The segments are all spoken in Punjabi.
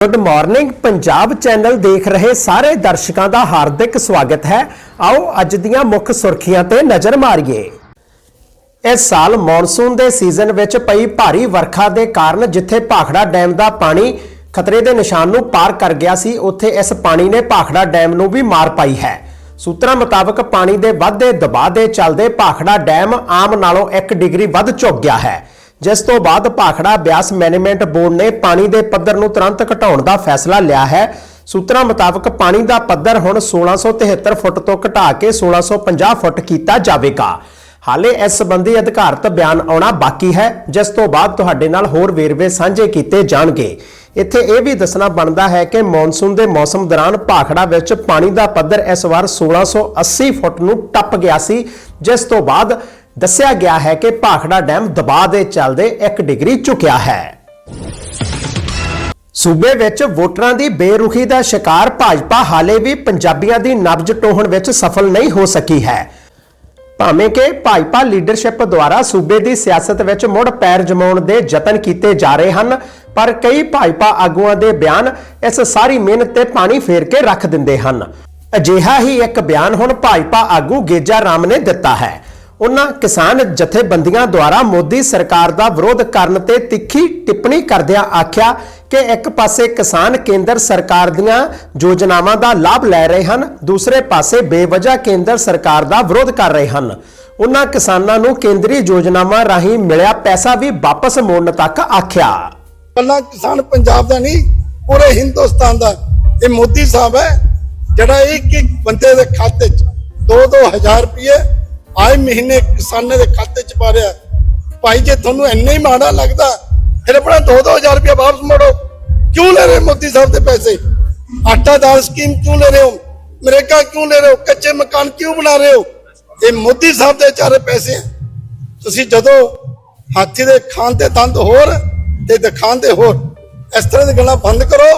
ਗੁੱਡ ਮਾਰਨਿੰਗ ਪੰਜਾਬ ਚੈਨਲ ਦੇਖ ਰਹੇ ਸਾਰੇ ਦਰਸ਼ਕਾਂ ਦਾ ਹਾਰਦਿਕ ਸਵਾਗਤ ਹੈ। ਆਓ ਅੱਜ ਦੀਆਂ ਮੁੱਖ ਸੁਰਖੀਆਂ ਤੇ ਨਜ਼ਰ ਮਾਰੀਏ। ਇਸ ਸਾਲ ਮੌਨਸੂਨ ਦੇ ਸੀਜ਼ਨ ਵਿੱਚ ਪਈ ਭਾਰੀ ਵਰਖਾ ਦੇ ਕਾਰਨ ਜਿੱਥੇ ਭਾਖੜਾ ਡੈਮ ਦਾ ਪਾਣੀ ਖਤਰੇ ਦੇ ਨਿਸ਼ਾਨ ਨੂੰ ਪਾਰ ਕਰ ਗਿਆ ਸੀ, ਉੱਥੇ ਇਸ ਪਾਣੀ ਨੇ ਭਾਖੜਾ ਡੈਮ ਨੂੰ ਵੀ ਮਾਰ ਪਾਈ ਹੈ। ਸੂਤਰਾਂ ਮੁਤਾਬਕ ਪਾਣੀ ਦੇ ਵੱਧਦੇ ਦਬਾਅ ਦੇ ਚੱਲਦੇ ਭਾਖੜਾ ਡੈਮ ਆਮ ਨਾਲੋਂ 1 ਡਿਗਰੀ ਵੱਧ ਝੁਕ ਗਿਆ ਹੈ। ਜਿਸ ਤੋਂ ਬਾਅਦ ਭਾਖੜਾ ਬਿਆਸ ਮੈਨੇਜਮੈਂਟ ਬੋਰਡ ਨੇ ਪਾਣੀ ਦੇ ਪੱਧਰ ਨੂੰ ਤੁਰੰਤ ਘਟਾਉਣ ਦਾ ਫੈਸਲਾ ਲਿਆ ਹੈ। ਸੂਤਰਾਂ ਮੁਤਾਬਕ ਪਾਣੀ ਦਾ ਪੱਧਰ ਹੁਣ 1673 ਫੁੱਟ ਤੋਂ ਘਟਾ ਕੇ 1650 ਫੁੱਟ ਕੀਤਾ ਜਾਵੇਗਾ। ਹਾਲੇ ਇਸ ਸੰਬੰਧੀ ਅਧਿਕਾਰਤ ਬਿਆਨ ਆਉਣਾ ਬਾਕੀ ਹੈ। ਜਿਸ ਤੋਂ ਬਾਅਦ ਤੁਹਾਡੇ ਨਾਲ ਹੋਰ ਵੇਰਵੇ ਸਾਂਝੇ ਕੀਤੇ ਜਾਣਗੇ। ਇੱਥੇ ਇਹ ਵੀ ਦੱਸਣਾ ਬਣਦਾ ਹੈ ਕਿ ਮੌਨਸੂਨ ਦੇ ਮੌਸਮ ਦੌਰਾਨ ਭਾਖੜਾ ਵਿੱਚ ਪਾਣੀ ਦਾ ਪੱਧਰ ਇਸ ਵਾਰ 1680 ਫੁੱਟ ਨੂੰ ਟੱਪ ਗਿਆ ਸੀ। ਜਿਸ ਤੋਂ ਬਾਅਦ ਦੱਸਿਆ ਗਿਆ ਹੈ ਕਿ ਭਾਖੜਾ ਡੈਮ ਦਬਾਅ ਦੇ ਚੱਲਦੇ 1 ਡਿਗਰੀ ਝੁਕਿਆ ਹੈ। ਸੂਬੇ ਵਿੱਚ ਵੋਟਰਾਂ ਦੀ ਬੇਰੁਖੀ ਦਾ ਸ਼ਿਕਾਰ ਭਾਜਪਾ ਹਾਲੇ ਵੀ ਪੰਜਾਬੀਆਂ ਦੀ ਨਬਜ਼ ਟੋਹਣ ਵਿੱਚ ਸਫਲ ਨਹੀਂ ਹੋ ਸਕੀ ਹੈ। ਭਾਵੇਂ ਕਿ ਭਾਜਪਾ ਲੀਡਰਸ਼ਿਪ ਦੁਆਰਾ ਸੂਬੇ ਦੀ ਸਿਆਸਤ ਵਿੱਚ ਮੁੜ ਪੈਰ ਜਮਾਉਣ ਦੇ ਯਤਨ ਕੀਤੇ ਜਾ ਰਹੇ ਹਨ, ਪਰ ਕਈ ਭਾਜਪਾ ਆਗੂਆਂ ਦੇ ਬਿਆਨ ਇਸ ਸਾਰੀ ਮਿਹਨਤ ਤੇ ਪਾਣੀ ਫੇਰ ਕੇ ਰੱਖ ਦਿੰਦੇ ਹਨ। ਅਜਿਹਾ ਹੀ ਇੱਕ ਬਿਆਨ ਹੁਣ ਭਾਜਪਾ ਆਗੂ ਗੇਜਾ ਰਾਮ ਨੇ ਦਿੱਤਾ ਹੈ। ਉਹਨਾਂ ਕਿਸਾਨ ਜਥੇਬੰਦੀਆਂ ਦੁਆਰਾ ਮੋਦੀ ਸਰਕਾਰ ਦਾ ਵਿਰੋਧ ਕਰਨ ਤੇ ਤਿੱਖੀ ਟਿੱਪਣੀ ਕਰਦਿਆਂ ਆਖਿਆ ਕਿ ਇੱਕ ਪਾਸੇ ਕਿਸਾਨ ਕੇਂਦਰ ਸਰਕਾਰ ਦੀਆਂ ਯੋਜਨਾਵਾਂ ਦਾ ਲਾਭ ਲੈ ਰਹੇ ਹਨ, ਦੂਸਰੇ ਪਾਸੇ ਬੇਵਜ੍ਹਾ ਕੇਂਦਰ ਸਰਕਾਰ ਦਾ ਵਿਰੋਧ ਕਰ ਰਹੇ ਹਨ। ਉਹਨਾਂ ਕਿਸਾਨਾਂ ਨੂੰ ਕੇਂਦਰੀ ਯੋਜਨਾਵਾਂ ਰਾਹੀਂ ਮਿਲਿਆ ਪੈਸਾ ਵੀ ਵਾਪਸ ਮੋੜਨ ਤੱਕ ਆਖਿਆ। ਕੱਲਾ ਕਿਸਾਨ ਪੰਜਾਬ ਦਾ ਨਹੀਂ, ਪੂਰੇ ਹਿੰਦੁਸਤਾਨ ਦਾ। ਇਹ ਮੋਦੀ ਸਾਹਿਬ ਹੈ, ਜਿਹੜਾ ਇੱਕ ਇੱਕ ਬੰਦੇ ਦੇ ਖਾਤੇ 'ਚ 2-2000 ਰੁਪਏ ਆਏ ਮਹੀਨੇ ਕਿਸਾਨਾਂ ਦੇ ਖਾਤੇ 'ਚ ਪਾ ਰਿਹਾ ਭਾਈ, ਜੇ ਤੁਹਾਨੂੰ ਇੰਨਾ ਹੀ ਮਾੜਾ ਲੱਗਦਾ, ਫਿਰ ਆਪਣਾ 2-2000 ਰੁਪਏ ਵਾਪਸ ਮੋੜੋ। ਕਿਉਂ ਲੈ ਰਹੇ ਮੋਦੀ ਸਾਹਿਬ ਦੇ ਪੈਸੇ? ਆਟਾ ਦਾਲ ਸਕੀਮ ਕਿਉਂ ਲੈ ਰਹੇ ਹੋ? ਮਰੇਗਾ ਕਿਉਂ ਲੈ ਰਹੇ ਹੋ? ਕੱਚੇ ਮਕਾਨ ਕਿਉਂ ਬਣਾ ਰਹੇ ਹੋ? ਇਹ ਮੋਦੀ ਸਾਹਿਬ ਦੇ ਚਾਰੇ ਪੈਸੇ ਤੁਸੀਂ ਜਦੋਂ ਹਾਥੀ ਦੇ ਖਾਨ ਤੇ ਦੰਦ ਹੋਰ ਤੇ ਦਿਖਾਣ ਦੇ ਹੋਰ, ਇਸ ਤਰ੍ਹਾਂ ਦੀ ਗੱਲਾਂ ਬੰਦ ਕਰੋ।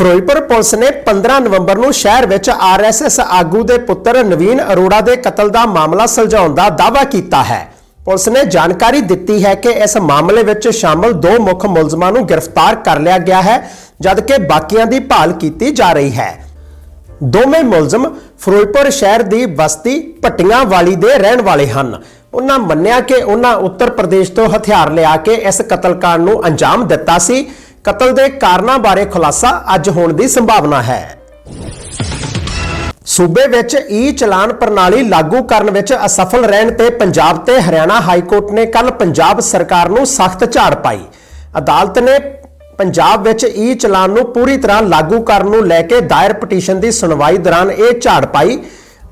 ਫਿਰੋਜ਼ਪੁਰ ਪੁਲਿਸ ਨੇ 15 ਨਵੰਬਰ ਨੂੰ ਸ਼ਹਿਰ ਵਿੱਚ ਆਰਐਸਐਸ ਆਗੂ ਦੇ ਪੁੱਤਰ ਨਵੀਨ ਅਰੋੜਾ ਦੇ ਕਤਲ ਦਾ ਮਾਮਲਾ ਸੁਲਝਾਉਣ ਦਾ ਦਾਅਵਾ ਕੀਤਾ ਹੈ। ਪੁਲਿਸ ਨੇ ਜਾਣਕਾਰੀ ਦਿੱਤੀ ਹੈ ਕਿ ਇਸ ਮਾਮਲੇ ਵਿੱਚ ਸ਼ਾਮਲ ਦੋ ਮੁੱਖ ਮੁਲਜ਼ਮਾਂ ਨੂੰ ਗ੍ਰਿਫਤਾਰ ਕਰ ਲਿਆ ਗਿਆ ਹੈ, ਜਦਕਿ ਬਾਕੀਆਂ ਦੀ ਭਾਲ ਕੀਤੀ ਜਾ ਰਹੀ ਹੈ। ਦੋਵੇਂ ਮੁਲਜ਼ਮ ਫਿਰੋਜ਼ਪੁਰ ਸ਼ਹਿਰ ਦੀ ਬਸਤੀ ਭੱਟੀਆਂ ਵਾਲੀ ਦੇ ਰਹਿਣ ਵਾਲੇ ਹਨ। ਉਹਨਾਂ ਮੰਨਿਆ ਕਿ ਉਹਨਾਂ ਉੱਤਰ ਪ੍ਰਦੇਸ਼ ਤੋਂ ਹਥਿਆਰ ਲਿਆ ਕੇ ਇਸ ਕਤਲकांड ਨੂੰ ਅੰਜਾਮ ਦਿੱਤਾ ਸੀ। ਕਤਲ ਦੇ ਕਾਰਨਾਂ ਬਾਰੇ ਖੁਲਾਸਾ ਅੱਜ ਹੋਣ ਦੀ ਸੰਭਾਵਨਾ ਹੈ। ਸੂਬੇ ਵਿੱਚ ਈ ਚਲਾਨ ਪ੍ਰਣਾਲੀ ਲਾਗੂ ਕਰਨ ਵਿੱਚ ਅਸਫਲ ਰਹਿਣ ਤੇ ਪੰਜਾਬ ਤੇ ਹਰਿਆਣਾ ਹਾਈ ਕੋਰਟ ਨੇ ਕੱਲ ਪੰਜਾਬ ਸਰਕਾਰ ਨੂੰ ਸਖਤ ਝਾੜ ਪਾਈ। ਅਦਾਲਤ ਨੇ ਪੰਜਾਬ ਵਿੱਚ ਈ ਚਲਾਨ ਨੂੰ ਪੂਰੀ ਤਰ੍ਹਾਂ ਲਾਗੂ ਕਰਨ ਨੂੰ ਲੈ ਕੇ ਦਾਇਰ ਪਟੀਸ਼ਨ ਦੀ ਸੁਣਵਾਈ ਦੌਰਾਨ ਇਹ ਝਾੜ ਪਾਈ।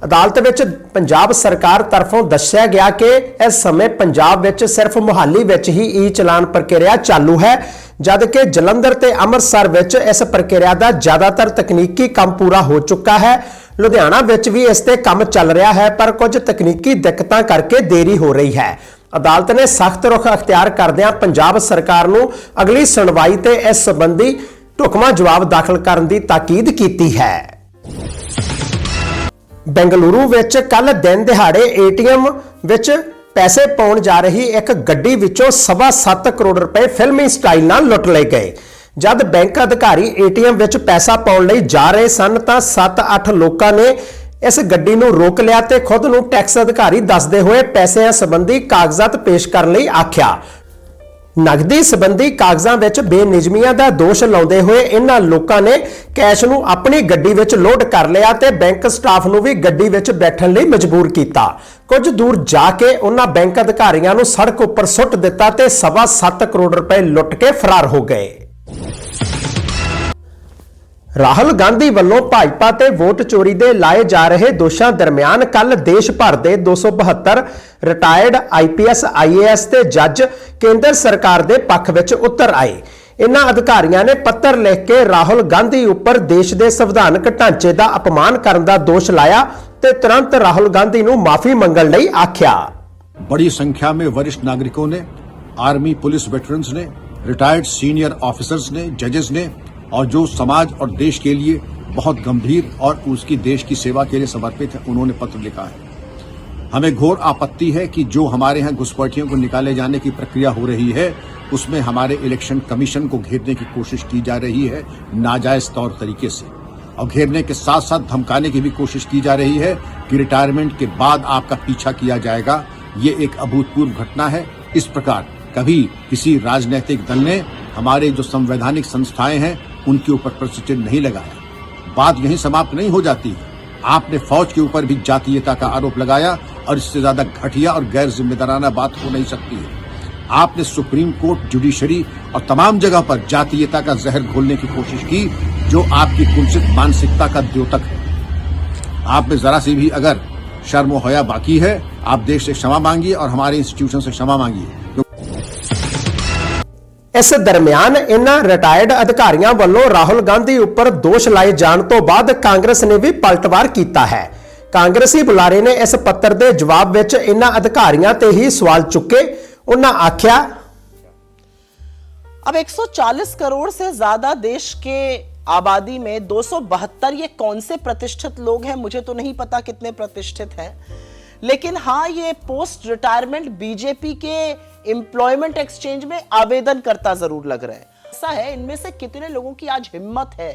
ਅਦਾਲਤ ਵਿੱਚ ਪੰਜਾਬ ਸਰਕਾਰ ਤਰਫੋਂ ਦੱਸਿਆ ਗਿਆ ਕਿ ਇਸ ਸਮੇਂ ਪੰਜਾਬ ਵਿੱਚ ਸਿਰਫ ਮੁਹਾਲੀ ਵਿੱਚ ਹੀ ਈ ਚਲਾਨ ਪ੍ਰਕਿਰਿਆ ਚਾਲੂ ਹੈ, ਜਦਕਿ ਜਲੰਧਰ ਤੇ ਅੰਮ੍ਰਿਤਸਰ ਵਿੱਚ ਇਸ ਪ੍ਰਕਿਰਿਆ ਦਾ ਜ਼ਿਆਦਾਤਰ ਤਕਨੀਕੀ ਕੰਮ ਪੂਰਾ ਹੋ ਚੁੱਕਾ ਹੈ। ਲੁਧਿਆਣਾ ਵਿੱਚ ਵੀ ਇਸ ਤੇ ਕੰਮ ਚੱਲ ਰਿਹਾ ਹੈ, ਪਰ ਕੁਝ ਤਕਨੀਕੀ ਦਿੱਕਤਾਂ ਕਰਕੇ ਦੇਰੀ ਹੋ ਰਹੀ ਹੈ। ਅਦਾਲਤ ਨੇ ਸਖਤ ਰੁਖ ਅਖਤਿਆਰ ਕਰਦਿਆਂ ਪੰਜਾਬ ਸਰਕਾਰ ਨੂੰ ਅਗਲੀ ਸੁਣਵਾਈ ਤੇ ਇਸ ਸੰਬੰਧੀ ਢੁਕਵਾਂ ਜਵਾਬ ਦਾਖਲ ਕਰਨ ਦੀ ਤਾਕੀਦ ਕੀਤੀ ਹੈ। ਬੈਂਗਲੁਰੂ ਵਿੱਚ ਕੱਲ ਦਿਨ ਦਿਹਾੜੇ ਏਟੀਐਮ ਵਿੱਚ ਪੈਸੇ ਪਾਉਣ ਜਾ ਰਹੀ ਇੱਕ ਗੱਡੀ ਵਿੱਚੋਂ ਸਵਾ ਸੱਤ ਕਰੋੜ ਰੁਪਏ ਫਿਲਮੀ ਸਟਾਈਲ ਨਾਲ ਲੁੱਟ ਲਏ ਗਏ। ਜਦ ਬੈਂਕ ਅਧਿਕਾਰੀ ਏਟੀਐਮ ਵਿੱਚ ਪੈਸਾ ਪਾਉਣ ਲਈ ਜਾ ਰਹੇ ਸਨ ਤਾਂ 7-8 ਲੋਕਾਂ ਨੇ ਇਸ ਗੱਡੀ ਨੂੰ ਰੋਕ ਲਿਆ ਤੇ ਖੁਦ ਨੂੰ ਟੈਕਸ ਅਧਿਕਾਰੀ ਦੱਸਦੇ ਹੋਏ ਪੈਸਿਆਂ ਸੰਬੰਧੀ ਕਾਗਜ਼ਾਤ ਪੇਸ਼ ਕਰਨ ਲਈ ਆਖਿਆ। ਨਗਦੀ ਸੰਬੰਧੀ ਕਾਗਜ਼ਾਂ ਵਿੱਚ ਬੇਨਿਯਮੀਆਂ ਦਾ ਦੋਸ਼ ਲਾਉਂਦੇ ਹੋਏ ਇਹਨਾਂ ਲੋਕਾਂ ਨੇ ਕੈਸ਼ ਨੂੰ ਆਪਣੀ ਗੱਡੀ ਵਿੱਚ ਲੋਡ ਕਰ ਲਿਆ ਤੇ ਬੈਂਕ ਸਟਾਫ ਨੂੰ ਵੀ ਗੱਡੀ ਵਿੱਚ ਬੈਠਣ ਲਈ ਮਜਬੂਰ ਕੀਤਾ। ਕੁਝ ਦੂਰ ਜਾ ਕੇ ਉਹਨਾਂ ਬੈਂਕ ਅਧਿਕਾਰੀਆਂ ਨੂੰ ਸੜਕ ਉੱਪਰ ਸੁੱਟ ਦਿੱਤਾ ਤੇ ਸਵਾ 7 ਕਰੋੜ ਰੁਪਏ ਲੁੱਟ ਕੇ ਫਰਾਰ ਹੋ ਗਏ। ਰਾਹੁਲ ਗਾਂਧੀ ਵੱਲੋਂ ਭਾਜਪਾ ਤੇ ਵੋਟ ਚੋਰੀ ਦੇ ਲਾਏ ਜਾ ਰਹੇ ਦੋਸ਼ਾਂ ਦਰਮਿਆਨ ਕੱਲ ਦੇਸ਼ ਭਰ ਦੇ 272 ਰਿਟਾਇਰਡ ਆਈਪੀਐਸ ਆਈਏਐਸ ਤੇ ਜੱਜ ਕੇਂਦਰ ਸਰਕਾਰ ਦੇ ਪੱਖ ਵਿੱਚ ਉਤਰ ਆਏ ਇਨ੍ਹਾਂ ਅਧਿਕਾਰੀਆਂ ਨੇ ਪੱਤਰ ਲਿਖ ਕੇ ਰਾਹੁਲ ਗਾਂਧੀ ਉੱਪਰ ਦੇਸ਼ ਦੇ ਸੰਵਿਧਾਨਕ ਢਾਂਚੇ ਦਾ ਅਪਮਾਨ ਕਰਨ ਦਾ ਦੋਸ਼ ਲਾਇਆ ਤੇ ਤੁਰੰਤ ਰਾਹੁਲ ਗਾਂਧੀ ਨੂੰ ਮਾਫੀ ਮੰਗਣ ਲਈ ਆਖਿਆ बड़ी संख्या में वरिष्ठ नागरिकों ने आर्मी पुलिस वेटरन्स ने रिटायर्ड सीनियर ऑफिसर्स ने जजेस ने और जो समाज और देश के लिए बहुत गंभीर और उसकी देश की सेवा के लिए समर्पित है, उन्होंने पत्र लिखा है। हमें घोर आपत्ति है कि जो हमारे यहाँ घुसपैठियों को निकाले जाने की प्रक्रिया हो रही है, उसमें हमारे इलेक्शन कमीशन को घेरने की कोशिश की जा रही है, नाजायज तौर तरीके से। और घेरने के साथ साथ धमकाने की भी कोशिश की जा रही है कि रिटायरमेंट के बाद आपका पीछा किया जाएगा। ये एक अभूतपूर्व घटना है। इस प्रकार कभी किसी राजनीतिक दल ने हमारे जो संवैधानिक संस्थाएँ हैं उनके ऊपर चिन्ह नहीं लगाया। बात यहीं समाप्त नहीं हो जाती। आपने फौज के ऊपर भी जातीयता का आरोप लगाया और इससे ज़्यादा घटिया और गैर जिम्मेदाराना बात हो नहीं सकती। है आपने सुप्रीम कोर्ट, जुडिशरी और तमाम जगह पर जातीयता का जहर घोलने की कोशिश की, जो आपकी कुंसित मानसिकता का द्योतक है। आप में जरा सी भी अगर शर्म हया बाकी है, आप देश से क्षमा मांगिए और हमारे इंस्टीट्यूशन से क्षमा मांगिए। ਇਸ ਦਰਮਿਆਨ ਇਨ੍ਹਾਂ ਰਿਟਾਇਰਡ ਅਧਿਕਾਰੀਆਂ ਵੱਲੋਂ ਰਾਹੁਲ ਗਾਂਧੀ ਉੱਪਰ ਦੋਸ਼ ਲਾਏ ਜਾਣ ਤੋਂ ਬਾਅਦ ਕਾਂਗਰਸ ਨੇ ਵੀ ਪਲਟਵਾਰ ਕੀਤਾ ਹੈ ਕਾਂਗਰਸੀ ਬੁਲਾਰੇ ਨੇ ਇਸ ਪੱਤਰ ਦੇ ਜਵਾਬ ਵਿੱਚ ਇਨ੍ਹਾਂ ਅਧਿਕਾਰੀਆਂ ਤੇ ਹੀ ਸਵਾਲ ਚੁੱਕੇ ਉਹਨਾਂ ਆਖਿਆ अब 140 करोड़ से ज्यादा देश के आबादी में 272 ये कौन से प्रतिष्ठित लोग हैं मुझे तो नहीं पता कितने प्रतिष्ठित हैं लेकिन हाँ ये पोस्ट रिटायरमेंट बीजेपी के एम्प्लॉयमेंट एक्सचेंज में आवेदन करता जरूर लग रहा है ऐसा है इनमें से कितने लोगों की आज हिम्मत है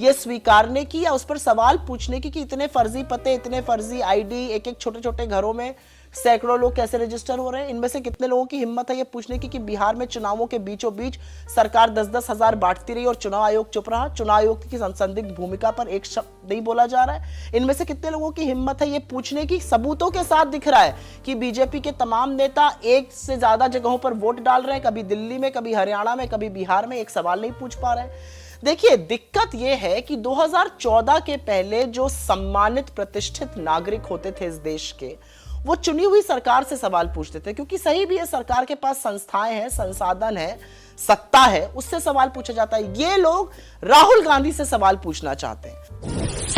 ये स्वीकारने की या उस पर सवाल पूछने की कि इतने फर्जी पते, इतने फर्जी आईडी एक एक छोटे छोटे घरों में सैकड़ों लोग कैसे रजिस्टर हो रहे हैं? इनमें से कितने लोगों की हिम्मत है ये पूछने की कि बिहार में चुनावों के बीचों बीच सरकार दस दस हज़ार बांटती रही और चुनाव आयोग चुप रहा? चुनाव आयोग की संदिग्ध भूमिका पर एक शब्द नहीं बोला जा रहा है। इनमें से कितने लोगों की हिम्मत है ये पूछने की? सबूतों के साथ दिख रहा है कि बीजेपी के तमाम नेता एक से ज़्यादा जगहों पर वोट डाल रहे हैं। कभी दिल्ली में, कभी हरियाणा में, कभी बिहार में, एक सवाल नहीं पूछ पा रहे हैं। देखिए दिक्कत यह है कि 2014 के पहले जो सम्मानित प्रतिष्ठित नागरिक होते थे इस देश के वो चुनी हुई सरकार से सवाल पूछते थे क्योंकि सही भी है सरकार के पास संस्थाएं हैं संसाधन है सत्ता है उससे सवाल पूछा जाता है ये लोग राहुल गांधी से सवाल पूछना चाहते हैं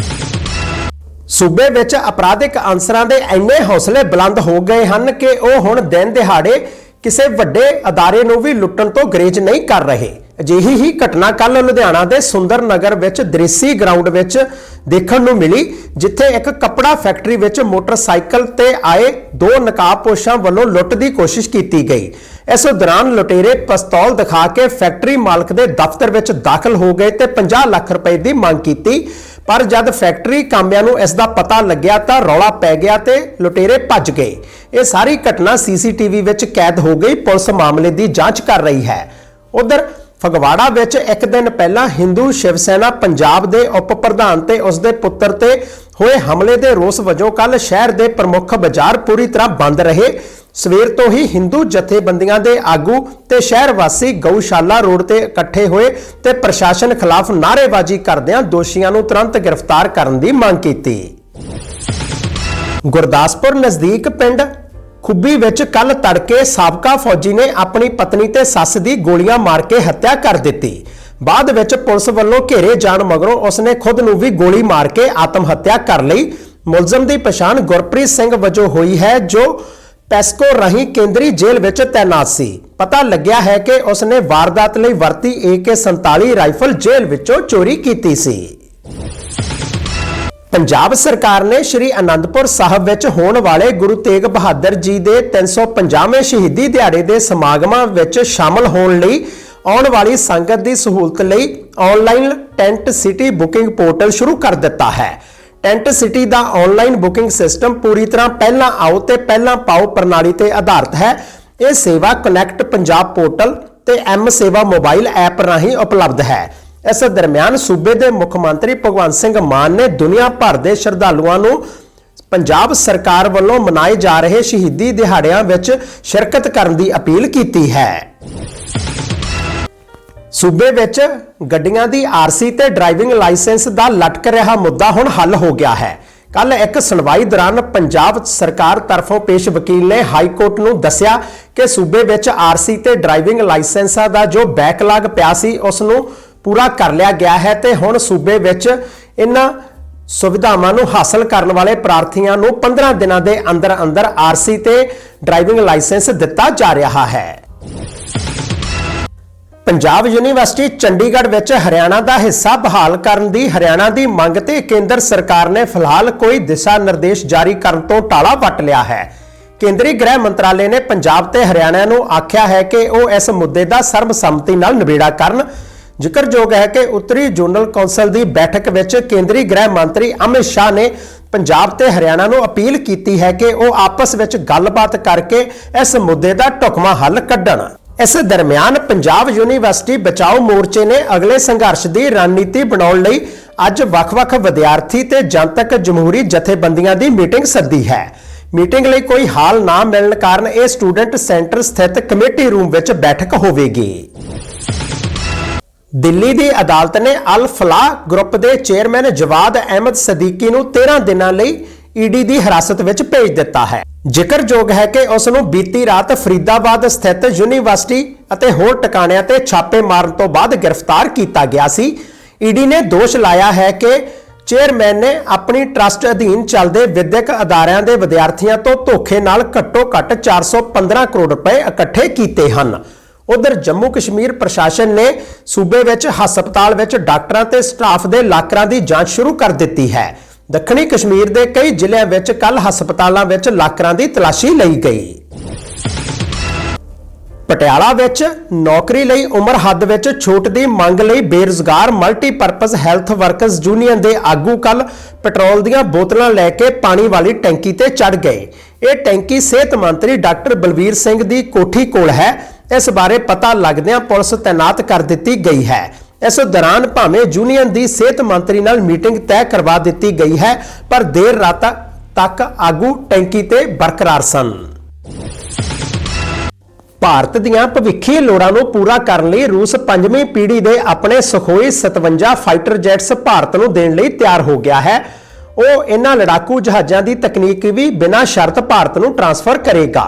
ਸੂਬੇ ਵਿੱਚ ਅਪਰਾਧਿਕ ਅਨਸਰਾਂ ਦੇ ਇੰਨੇ ਹੌਸਲੇ ਬੁਲੰਦ ਹੋ ਗਏ ਹਨ ਕਿ ਉਹ ਹੁਣ ਦਿਨ ਦਿਹਾੜੇ ਕਿਸੇ ਵੱਡੇ ਅਦਾਰੇ ਨੂੰ ਵੀ ਲੁੱਟਣ ਤੋਂ ਗਰੇਜ ਨਹੀਂ ਕਰ ਰਹੇ ਅਜਿਹੀ ਹੀ ਘਟਨਾ ਕੱਲ ਲੁਧਿਆਣਾ ਦੇ ਸੁੰਦਰ ਨਗਰ ਵਿੱਚ ਦ੍ਰਿਸ਼ੀ ਗਰਾਊਂਡ ਵਿੱਚ ਦੇਖਣ ਨੂੰ ਮਿਲੀ, ਜਿੱਥੇ ਇੱਕ ਕੱਪੜਾ ਫੈਕਟਰੀ ਵਿੱਚ ਮੋਟਰਸਾਈਕਲ ਤੇ ਆਏ ਦੋ ਨਕਾਬਪੋਸ਼ਾਂ ਵੱਲੋਂ ਲੁੱਟ ਦੀ ਕੋਸ਼ਿਸ਼ ਕੀਤੀ ਗਈ। ਇਸ ਦੌਰਾਨ ਲੁਟੇਰੇ ਪਿਸਤੌਲ ਦਿਖਾ ਕੇ ਫੈਕਟਰੀ ਮਾਲਕ ਦੇ ਦਫ਼ਤਰ ਵਿੱਚ ਦਾਖਲ ਹੋ ਗਏ ਤੇ 50 ਲੱਖ ਰੁਪਏ ਦੀ ਮੰਗ ਕੀਤੀ। ਪਰ ਜਦ ਫੈਕਟਰੀ ਕਾਮਿਆਂ ਨੂੰ ਇਸ ਦਾ ਪਤਾ ਲੱਗਿਆ ਤਾਂ ਰੌਲਾ ਪੈ ਗਿਆ ਤੇ ਲੁਟੇਰੇ ਭੱਜ ਗਏ। ਇਹ ਸਾਰੀ ਘਟਨਾ ਸੀਸੀਟੀਵੀ ਵਿੱਚ ਕੈਦ ਹੋ ਗਈ। ਪੁਲਿਸ ਮਾਮਲੇ ਦੀ ਜਾਂਚ ਕਰ ਰਹੀ ਹੈ। ਉਧਰ ਫਗਵਾੜਾ ਵਿੱਚ ਇੱਕ ਦਿਨ ਪਹਿਲਾਂ ਹਿੰਦੂ ਸ਼ਿਵ ਸੈਨਾ ਪੰਜਾਬ ਦੇ ਉਪ ਪ੍ਰਧਾਨ ਤੇ ਉਸ ਦੇ ਪੁੱਤਰ ਤੇ ਹੋਏ ਹਮਲੇ ਦੇ ਰੋਸ ਵਜੋਂ ਕੱਲ ਸ਼ਹਿਰ ਦੇ ਪ੍ਰਮੁੱਖ ਬਾਜ਼ਾਰ ਪੂਰੀ ਤਰ੍ਹਾਂ ਬੰਦ ਰਹੇ। ਸਵੇਰ ਤੋਂ ਹੀ ਹਿੰਦੂ ਜਥੇਬੰਦੀਆਂ ਦੇ ਆਗੂ ਤੇ ਸ਼ਹਿਰ ਵਾਸੀ ਗਊਸ਼ਾਲਾ ਰੋਡ ਤੇ ਇਕੱਠੇ ਹੋਏ ਤੇ ਪ੍ਰਸ਼ਾਸਨ ਖਿਲਾਫ ਨਾਅਰੇਬਾਜ਼ੀ ਕਰਦਿਆਂ ਦੋਸ਼ੀਆਂ ਨੂੰ ਤੁਰੰਤ ਗ੍ਰਿਫਤਾਰ ਕਰਨ ਦੀ ਮੰਗ ਕੀਤੀ। ਗੁਰਦਾਸਪੁਰ ਨਜ਼ਦੀਕ ਪਿੰਡ ਖੁੱਬੀ ਵਿੱਚ ਕੱਲ ਤੜਕੇ ਸਾਬਕਾ ਫੌਜੀ ਨੇ ਆਪਣੀ ਪਤਨੀ ਤੇ ਸੱਸ ਦੀ ਗੋਲੀਆਂ ਮਾਰ ਕੇ ਹੱਤਿਆ ਕਰ ਦਿੱਤੀ। ਬਾਅਦ ਵਿੱਚ ਪੁਲਿਸ ਵੱਲੋਂ ਘੇਰੇ ਜਾਣ ਮਗਰੋਂ ਉਸਨੇ ਖੁਦ ਨੂੰ ਵੀ ਗੋਲੀ ਮਾਰ ਕੇ ਆਤਮ ਹੱਤਿਆ ਕਰ ਲਈ। ਮੁਲਜ਼ਮ ਦੀ ਪਛਾਣ ਗੁਰਪ੍ਰੀਤ ਸਿੰਘ ਵਜੋਂ ਹੋਈ ਹੈ, ਜੋ ਪੈਸਕੋ ਰਾਹੀਂ ਕੇਂਦਰੀ ਜੇਲ੍ਹ ਵਿੱਚ ਤੈਨਾਤ ਸੀ। ਪਤਾ ਲੱਗਿਆ ਹੈ ਕਿ ਉਸਨੇ ਵਾਰਦਾਤ ਲਈ ਵਰਤੀ AK47 ਰਾਈਫਲ ਜੇਲ੍ਹ ਵਿੱਚੋਂ ਚੋਰੀ ਕੀਤੀ ਸੀ। ਪੰਜਾਬ ਸਰਕਾਰ ਨੇ ਸ੍ਰੀ ਅਨੰਦਪੁਰ ਸਾਹਿਬ ਵਿੱਚ ਹੋਣ ਵਾਲੇ ਗੁਰੂ ਤੇਗ ਬਹਾਦਰ ਜੀ ਦੇ 350ਵੇਂ ਸ਼ਹੀਦੀ ਦਿਹਾੜੇ ਦੇ ਸਮਾਗਮਾਂ ਵਿੱਚ ਸ਼ਾਮਲ ਹੋਣ ਲਈ ਆਉਣ ਵਾਲੀ ਸੰਗਤ ਦੀ ਸਹੂਲਤ ਲਈ online tent city booking portal ਸ਼ੁਰੂ ਕਰ ਦਿੱਤਾ ਹੈ। ਟੈਂਟ ਸਿਟੀ ਦਾ ਆਨਲਾਈਨ ਬੁਕਿੰਗ ਸਿਸਟਮ ਪੂਰੀ ਤਰ੍ਹਾਂ ਪਹਿਲਾਂ ਆਓ ਤੇ ਪਹਿਲਾਂ ਪਾਓ ਪ੍ਰਣਾਲੀ ਤੇ ਆਧਾਰਿਤ ਹੈ। ਇਹ ਸੇਵਾ ਕਨੈਕਟ ਪੰਜਾਬ ਪੋਰਟਲ ਤੇ ਐਮ ਸੇਵਾ ਮੋਬਾਈਲ ਐਪ ਰਾਹੀਂ ਉਪਲਬਧ ਹੈ। ਇਸ ਦਰਮਿਆਨ ਸੂਬੇ ਦੇ ਮੁੱਖ ਮੰਤਰੀ ਭਗਵੰਤ ਸਿੰਘ ਮਾਨ ਨੇ ਦੁਨੀਆ ਭਰ ਦੇ ਸ਼ਰਧਾਲੂਆਂ ਨੂੰ ਪੰਜਾਬ ਸਰਕਾਰ ਵੱਲੋਂ ਮਨਾਏ ਜਾ ਰਹੇ ਸ਼ਹੀਦੀ ਦਿਹਾੜਿਆਂ ਵਿੱਚ ਸ਼ਿਰਕਤ ਕਰਨ ਦੀ ਅਪੀਲ ਕੀਤੀ ਹੈ। ਸੂਬੇ ਵਿੱਚ ਗੱਡੀਆਂ ਦੀ ਆਰਸੀ ਤੇ ਡਰਾਈਵਿੰਗ ਲਾਇਸੈਂਸ ਦਾ ਲਟਕ ਰਿਹਾ ਮੁੱਦਾ ਹੁਣ ਹੱਲ ਹੋ ਗਿਆ ਹੈ। ਕੱਲ ਇੱਕ ਸੁਣਵਾਈ ਦੌਰਾਨ ਪੰਜਾਬ ਸਰਕਾਰ ਤਰਫੋਂ ਪੇਸ਼ ਵਕੀਲ ਨੇ ਹਾਈ ਕੋਰਟ ਨੂੰ ਦੱਸਿਆ ਕਿ ਸੂਬੇ ਵਿੱਚ ਆਰਸੀ ਤੇ ਡਰਾਈਵਿੰਗ ਲਾਇਸੈਂਸਾਂ ਦਾ ਜੋ ਬੈਕਲਾਗ ਪਿਆ ਸੀ, ਉਸ ਨੂੰ ਪੂਰਾ ਕਰ ਲਿਆ ਗਿਆ ਹੈ ਤੇ ਹੁਣ ਸੂਬੇ ਵਿੱਚ ਇਹਨਾਂ ਸੁਵਿਧਾਵਾਂ ਨੂੰ ਹਾਸਲ ਕਰਨ ਵਾਲੇ ਪ੍ਰਾਰਥੀਆਂ ਨੂੰ 15 ਦਿਨਾਂ ਦੇ ਅੰਦਰ ਅੰਦਰ ਆਰਸੀ ਤੇ ਡਰਾਈਵਿੰਗ ਲਾਇਸੈਂਸ ਦਿੱਤਾ ਜਾ ਰਿਹਾ ਹੈ। ਪੰਜਾਬ ਯੂਨੀਵਰਸਿਟੀ ਚੰਡੀਗੜ੍ਹ ਵਿੱਚ ਹਰਿਆਣਾ ਦਾ ਹਿੱਸਾ ਬਹਾਲ ਕਰਨ ਦੀ ਹਰਿਆਣਾ ਦੀ ਮੰਗ ਤੇ ਕੇਂਦਰ ਸਰਕਾਰ ਨੇ ਫਿਲਹਾਲ ਕੋਈ ਦਿਸ਼ਾ ਨਿਰਦੇਸ਼ ਜਾਰੀ ਕਰਨ ਤੋਂ ਟਾਲਾ ਵੱਟ ਲਿਆ ਹੈ। ਕੇਂਦਰੀ ਗ੍ਰਹਿ ਮੰਤਰਾਲੇ ਨੇ ਪੰਜਾਬ ਤੇ ਹਰਿਆਣਾ ਨੂੰ ਆਖਿਆ ਹੈ ਕਿ ਉਹ ਇਸ ਮੁੱਦੇ ਦਾ ਸਰਬਸੰਮਤੀ ਨਾਲ ਨਿਬੇੜਾ ਕਰਨ ਜ਼ਿਕਰਯੋਗ ਹੈ ਕਿ ਉੱਤਰੀ ਜ਼ੋਨਲ ਕੌਂਸਲ ਦੀ ਬੈਠਕ ਵਿੱਚ ਕੇਂਦਰੀ ਗ੍ਰਹਿ ਮੰਤਰੀ ਅਮਿਤ ਸ਼ਾਹ ਨੇ ਪੰਜਾਬ ਤੇ ਹਰਿਆਣਾ ਨੂੰ ਅਪੀਲ ਕੀਤੀ ਹੈ ਕਿ ਉਹ ਆਪਸ ਵਿੱਚ ਗੱਲਬਾਤ ਕਰਕੇ ਇਸ ਮੁੱਦੇ ਦਾ ਢੁਕਵਾਂ ਹੱਲ ਕੱਢਣ। ਇਸ ਦਰਮਿਆਨ ਪੰਜਾਬ ਯੂਨੀਵਰਸਿਟੀ ਬਚਾਓ ਮੋਰਚੇ ਨੇ ਅਗਲੇ ਸੰਘਰਸ਼ ਦੀ ਰਣਨੀਤੀ ਬਣਾਉਣ ਲਈ ਅੱਜ ਵੱਖ-ਵੱਖ ਵਿਦਿਆਰਥੀ ਤੇ ਜਨਤਕ ਜਮਹੂਰੀ ਜਥੇਬੰਦੀਆਂ ਦੀ ਮੀਟਿੰਗ ਸੱਦੀ ਹੈ। ਮੀਟਿੰਗ ਲਈ ਕੋਈ ਹਾਲ ਨਾ ਮਿਲਣ ਕਾਰਨ ਇਹ ਸਟੂਡੈਂਟ ਸੈਂਟਰ ਸਥਿਤ ਕਮੇਟੀ ਰੂਮ ਵਿੱਚ ਬੈਠਕ ਹੋਵੇਗੀ। ਦਿੱਲੀ ਦੀ ਅਦਾਲਤ ਨੇ ਅਲ ਫਲਾਹ ਗਰੁੱਪ ਦੇ ਚੇਅਰਮੈਨ ਜਵਾਦ ਅਹਿਮਦ ਸਦੀਕੀ ਨੂੰ 13 ਦਿਨਾਂ ਲਈ ਈਡੀ ਦੀ ਹਿਰਾਸਤ ਵਿੱਚ ਭੇਜ ਦਿੱਤਾ ਹੈ। ਜ਼ਿਕਰਯੋਗ ਹੈ ਕਿ ਉਸ ਨੂੰ ਬੀਤੀ ਰਾਤ ਫਰੀਦਾਬਾਦ ਸਥਿਤ ਯੂਨੀਵਰਸਿਟੀ ਅਤੇ ਹੋਰ ਟਿਕਾਣਿਆਂ ਤੇ ਛਾਪੇ ਮਾਰਨ ਤੋਂ ਬਾਅਦ ਗ੍ਰਿਫਤਾਰ ਕੀਤਾ ਗਿਆ ਸੀ। ਈਡੀ ਨੇ ਦੋਸ਼ ਲਾਇਆ ਹੈ ਕਿ ਚੇਅਰਮੈਨ ਨੇ ਆਪਣੀ ਟਰਸਟ ਅਧੀਨ ਚੱਲਦੇ ਵਿਦਿਅਕ ਅਦਾਰਿਆਂ ਦੇ ਵਿਦਿਆਰਥੀਆਂ ਤੋਂ ਧੋਖੇ ਨਾਲ ਘੱਟੋ-ਘੱਟ 415 ਕਰੋੜ ਰੁਪਏ ਇਕੱਠੇ ਕੀਤੇ ਹਨ। ਉਧਰ ਜੰਮੂ ਕਸ਼ਮੀਰ ਪ੍ਰਸ਼ਾਸਨ ਨੇ ਸੂਬੇ ਵਿੱਚ ਹਸਪਤਾਲ ਵਿੱਚ ਡਾਕਟਰਾਂ ਤੇ ਸਟਾਫ ਦੇ ਲਾਕਰਾਂ ਦੀ ਜਾਂਚ ਸ਼ੁਰੂ ਕਰ ਦਿੱਤੀ ਹੈ। ਦੱਖਣੀ ਕਸ਼ਮੀਰ ਦੇ ਕਈ ਜ਼ਿਲ੍ਹਿਆਂ ਵਿੱਚ ਕੱਲ ਹਸਪਤਾਲਾਂ ਵਿੱਚ ਲਾਕਰਾਂ ਦੀ ਤਲਾਸ਼ੀ ਲਈ ਗਈ। ਪਟਿਆਲਾ ਵਿੱਚ ਨੌਕਰੀ ਲਈ ਉਮਰ ਹੱਦ ਵਿੱਚ ਛੋਟ ਦੀ ਮੰਗ ਲਈ ਬੇਰੁਜ਼ਗਾਰ ਮਲਟੀਪਰਪਸ ਹੈਲਥ ਵਰਕਰਸ ਯੂਨੀਅਨ ਦੇ ਆਗੂ ਕੱਲ ਪੈਟਰੋਲ ਦੀਆਂ ਬੋਤਲਾਂ ਲੈ ਕੇ ਪਾਣੀ ਵਾਲੀ ਟੈਂਕੀ ਤੇ ਚੜ ਗਏ। ਇਹ ਟੈਂਕੀ ਸਿਹਤ ਮੰਤਰੀ ਡਾਕਟਰ ਬਲਵੀਰ ਸਿੰਘ ਦੀ ਕੋਠੀ ਕੋਲ ਹੈ। ਇਸ ਬਾਰੇ ਪਤਾ ਲੱਗਦਿਆਂ ਪੁਲਿਸ ਤਾਇਨਾਤ ਕਰ ਦਿੱਤੀ ਗਈ ਹੈ। ਇਸ ਦੌਰਾਨ ਭਾਵੇਂ ਯੂਨੀਅਨ ਦੀ ਸਿਹਤ ਮੰਤਰੀ ਨਾਲ ਮੀਟਿੰਗ ਤੈਅ ਕਰਵਾ ਦਿੱਤੀ ਗਈ ਹੈ, ਪਰ ਦੇਰ ਰਾਤ ਤੱਕ ਆਗੂ ਟੈਂਕੀ ਤੇ ਬਰਕਰਾਰ ਸਨ। ਭਾਰਤ ਦੀਆਂ ਭਵਿੱਖੀ ਲੋੜਾਂ ਨੂੰ ਪੂਰਾ ਕਰਨ ਲਈ ਰੂਸ ਪੰਜਵੀਂ ਪੀੜ੍ਹੀ ਦੇ ਆਪਣੇ ਸੁਖੋਈ 57 ਫਾਈਟਰ ਜੈਟਸ ਭਾਰਤ ਨੂੰ ਦੇਣ ਲਈ ਤਿਆਰ ਹੋ ਗਿਆ ਹੈ। ਉਹ ਇਹਨਾਂ ਲੜਾਕੂ ਜਹਾਜ਼ਾਂ ਦੀ ਤਕਨੀਕ ਵੀ ਬਿਨਾਂ ਸ਼ਰਤ ਭਾਰਤ ਨੂੰ ਟ੍ਰਾਂਸਫਰ ਕਰੇਗਾ।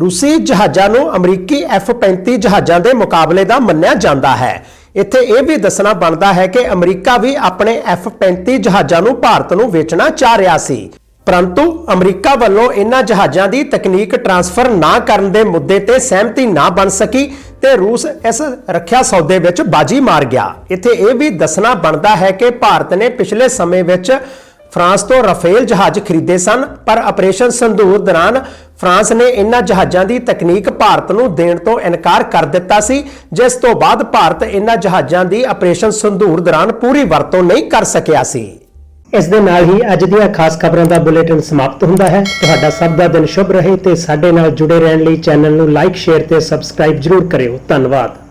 ਰੂਸੀ ਜਹਾਜ਼ਾਂ ਨੂੰ ਅਮਰੀਕੀ F-35 ਜਹਾਜ਼ਾਂ ਦੇ ਮੁਕਾਬਲੇ ਦਾ ਮੰਨਿਆ ਜਾਂਦਾ ਹੈ। ਇੱਥੇ ਇਹ ਵੀ ਦੱਸਣਾ ਬਣਦਾ ਹੈ ਕਿ ਅਮਰੀਕਾ ਵੀ ਆਪਣੇ F-35 ਜਹਾਜ਼ਾਂ ਨੂੰ ਭਾਰਤ ਨੂੰ ਵੇਚਣਾ ਚਾਹ ਰਿਹਾ ਸੀ। ਪਰੰਤੂ ਅਮਰੀਕਾ ਵੱਲੋਂ ਇਹਨਾਂ ਜਹਾਜ਼ਾਂ ਦੀ ਤਕਨੀਕ ਟ੍ਰਾਂਸਫਰ ਨਾ ਕਰਨ ਦੇ ਮੁੱਦੇ ਤੇ ਸਹਿਮਤੀ ਨਾ ਬਣ ਸਕੀ ਤੇ ਰੂਸ ਇਸ ਰੱਖਿਆ ਸੌਦੇ ਵਿੱਚ ਬਾਜੀ ਮਾਰ ਗਿਆ। ਇੱਥੇ ਇਹ ਵੀ ਦੱਸਣਾ ਬਣਦਾ ਹੈ ਕਿ ਭਾਰਤ ਨੇ ਪਿਛਲੇ ਸਮੇਂ ਵਿੱਚ ਫਰਾਂਸ ਤੋਂ ਰਾਫੇਲ ਜਹਾਜ਼ ਖਰੀਦੇ ਸਨ, ਪਰ ਆਪਰੇਸ਼ਨ ਸੰਧੂਰ ਦੌਰਾਨ ਫਰਾਂਸ ਨੇ ਇਨ੍ਹਾਂ ਜਹਾਜ਼ਾਂ ਦੀ ਤਕਨੀਕ ਭਾਰਤ ਨੂੰ ਦੇਣ ਤੋਂ ਇਨਕਾਰ ਕਰ ਦਿੱਤਾ ਸੀ, ਜਿਸ ਤੋਂ ਬਾਅਦ ਭਾਰਤ ਇਨ੍ਹਾਂ ਜਹਾਜ਼ਾਂ ਦੀ ਆਪਰੇਸ਼ਨ ਸੰਧੂਰ ਦੌਰਾਨ ਪੂਰੀ ਵਰਤੋਂ ਨਹੀਂ ਕਰ ਸਕਿਆ ਸੀ। ਇਸ ਦੇ ਨਾਲ ਹੀ ਅੱਜ ਦੀਆਂ ਖਾਸ ਖਬਰਾਂ ਦਾ ਬੁਲੇਟਿਨ ਸਮਾਪਤ ਹੁੰਦਾ ਹੈ। ਤੁਹਾਡਾ ਸਭ ਦਾ ਦਿਨ ਸ਼ੁਭ ਰਹੇ ਤੇ ਸਾਡੇ ਨਾਲ ਜੁੜੇ ਰਹਿਣ ਲਈ ਚੈਨਲ ਨੂੰ ਲਾਈਕ, ਸ਼ੇਅਰ ਤੇ ਸਬਸਕ੍ਰਾਈਬ ਜਰੂਰ ਕਰਿਓ। ਧੰਨਵਾਦ।